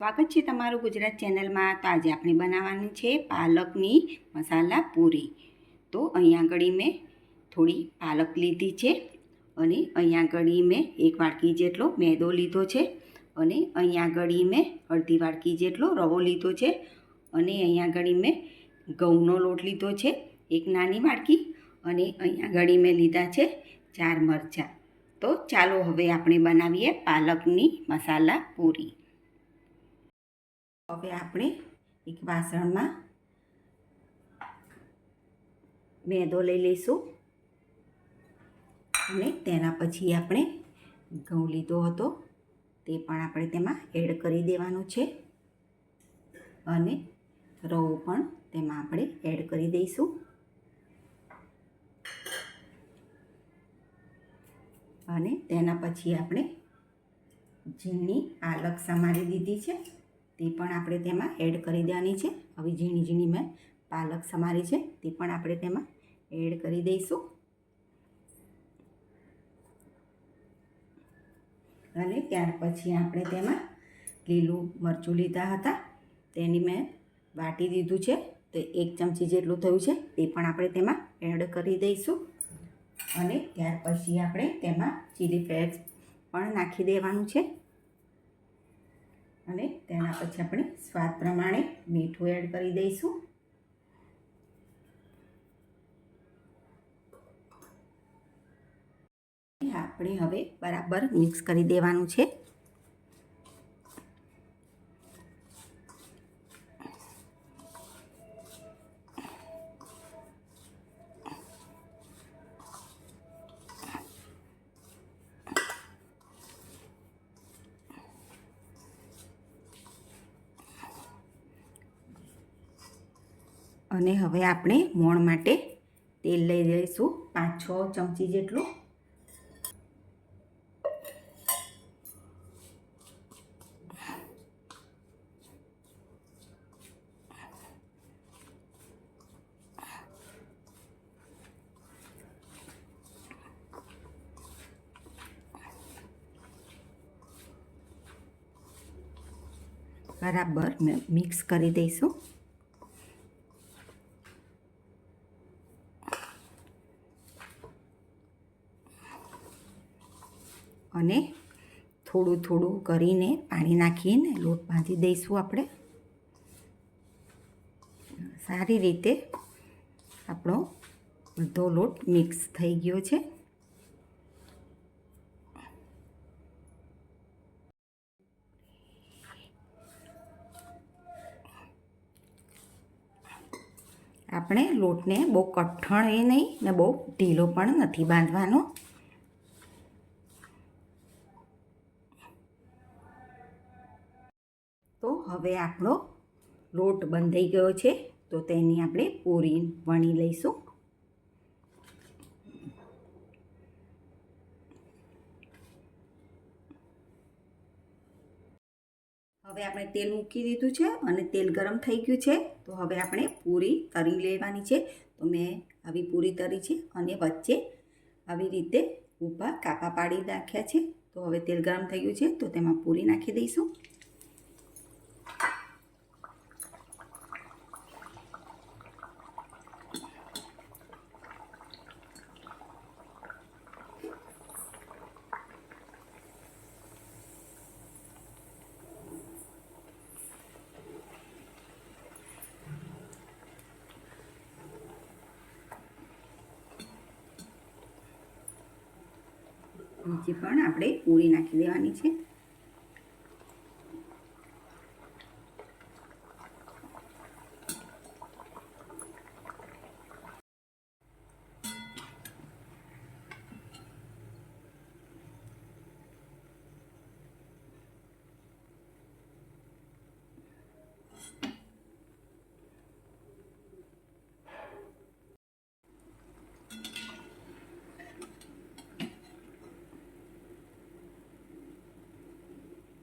સ્વાગત છે તમારું ગુજરાત ચેનલમાં. તો આજે આપણે બનાવવાની છે પાલકની મસાલા પૂરી. તો અહીંયા આગળ મેં થોડી પાલક લીધી છે અને અહીંયા આગળ મેં એક વાડકી જેટલો મેદો લીધો છે અને અહીંયા આગળ મેં અડધી વાડકી જેટલો રવો લીધો છે અને અહીંયા આગળ મેં ઘઉંનો લોટ લીધો છે, એક નાની વાડકી અને અહીંયા આગળ મેં લીધા છે ચાર મરચાં. તો ચાલો હવે આપણે બનાવીએ પાલકની મસાલા પૂરી. હવે આપણે એક વાસણમાં મેદો લઈ લઈશું. અને તેના પછી આપણે ઘઉં લીધો હતો, તે પણ આપણે તેમાં એડ કરી દેવાનું છે. અને રવો પણ તેમાં આપણે એડ કરી દઈશું. અને તેના પછી આપણે ઝીણી આલક સમારી દીધી છે. તે પણ આપણે તેમાં એડ કરી દેવાની છે. હવે ઝીણી ઝીણી મેં પાલક સમારી છે. તે પણ આપણે તેમાં એડ કરી દઈશું. અને ત્યાર પછી આપણે તેમાં લીલું મરચું લીધા હતા. તેની મેં વાટી દીધું છે. તો એક ચમચી જેટલું થયું છે. તે પણ આપણે તેમાં એડ કરી દઈશું. અને ત્યાર પછી આપણે તેમાં ચીલી ફ્લેક્સ પણ નાખી દેવાનું છે. અને તેના પછી આપણે સ્વાદ પ્રમાણે મીઠું એડ કરી દઈશું. આપણે હવે બરાબર મિક્સ કરી દેવાનું છે. અને હવે આપણે મોણ માટે તેલ લઈ લઈશું પાંચ છ ચમચી જેટલું. બરાબર મિક્સ કરી દઈશું. અને થોડું થોડું કરીને પાણી નાખીને લોટ બાંધી દઈશું આપણે. સારી રીતે આપણો બધો લોટ મિક્સ થઈ ગયો છે. આપણે લોટને બહુ કઠણ એ નહીં ને બહુ ઢીલો પણ નથી બાંધવાનો. હવે આપણો લોટ બંધાઈ ગયો છે, તો તેની આપણે પૂરી વણી લઈશું. હવે આપણે તેલ મૂકી દીધું છે અને તેલ ગરમ થઈ ગયું છે, તો હવે આપણે પૂરી તરી લેવાની છે. તો મેં આવી પૂરી તરી છે અને વચ્ચે આવી રીતે ઊભા કાપા પાડી નાખ્યા છે. તો હવે તેલ ગરમ થઈ ગયું છે, તો તેમાં પૂરી નાખી દઈશું. બીજી પણ આપણે પૂરી નાખી દેવાની છે.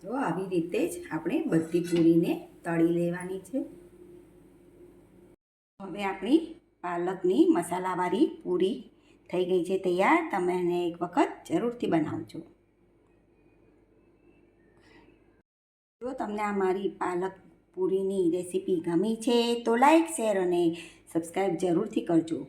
તો આવી રીતે જ આપણે બધી પૂરીને તળી લેવાની છે. હવે આપણી પાલકની મસાલાવાળી પૂરી થઈ ગઈ છે તૈયાર. તમે એને એક વખત જરૂરથી બનાવજો. જો તમને આ મારી પાલક પૂરીની રેસીપી ગમી છે તો લાઈક, શેર અને સબસ્ક્રાઈબ જરૂરથી કરજો.